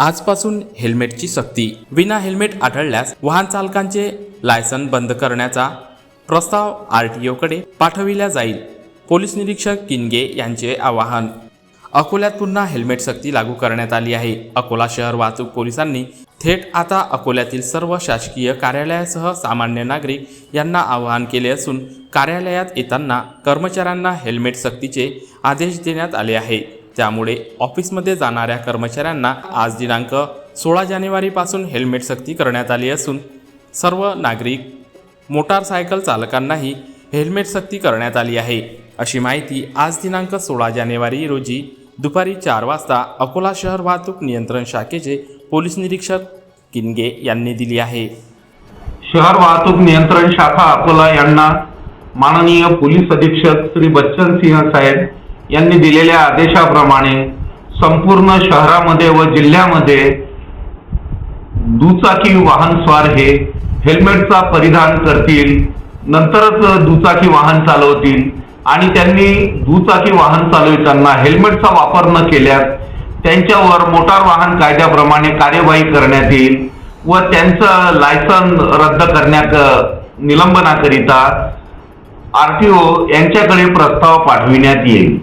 आजपासून हेल्मेटची सक्ती. विना हेल्मेट आढळल्यास वाहन चालकांचे लायसन बंद करण्याचा प्रस्ताव आर टी ओकडे पाठविला जाईल. पोलीस निरीक्षक किनगे यांचे आवाहन. अकोल्यात पुन्हा हेल्मेट सक्ती लागू करण्यात आली आहे. अकोला शहर वाहतूक पोलिसांनी थेट आता अकोल्यातील सर्व शासकीय कार्यालयासह सामान्य नागरिक यांना आवाहन केले असून कार्यालयात येताना कर्मचाऱ्यांना हेल्मेट सक्तीचे आदेश देण्यात आले आहे. त्यामुळे ऑफिसमध्ये जाणाऱ्या कर्मचाऱ्यांना आज दिनांक सोळा जानेवारीपासून हेल्मेट सक्ती करण्यात आली असून सर्व नागरिक मोटारसायकल चालकांनाही हेल्मेट सक्ती करण्यात आली आहे. अशी माहिती आज दिनांक सोळा जानेवारी रोजी दुपारी चार वाजता अकोला शहर वाहतूक नियंत्रण शाखेचे पोलीस निरीक्षक किनगे यांनी दिली आहे. शहर वाहतूक नियंत्रण शाखा अकोला यांना माननीय पोलीस अधीक्षक श्री बच्चन सिंह साहेब यांनी दिलेल्या आदेशाप्रमाणे संपूर्ण शहरामध्ये व जिल्ह्यामध्ये दुचाकी वाहनस्वार हे हेल्मेटचा परिधान करतील नंतरच दुचाकी वाहन चालवतील आणि त्यांनी दुचाकी वाहन चालविताना हेल्मेटचा वापर न केल्यास त्यांच्यावर मोटार वाहन कायद्याप्रमाणे कार्यवाही करण्यात येईल व त्यांचं लायसन रद्द करण्यात निलंबनाकरिता आर टी ओ यांच्याकडे प्रस्ताव पाठविण्यात येईल.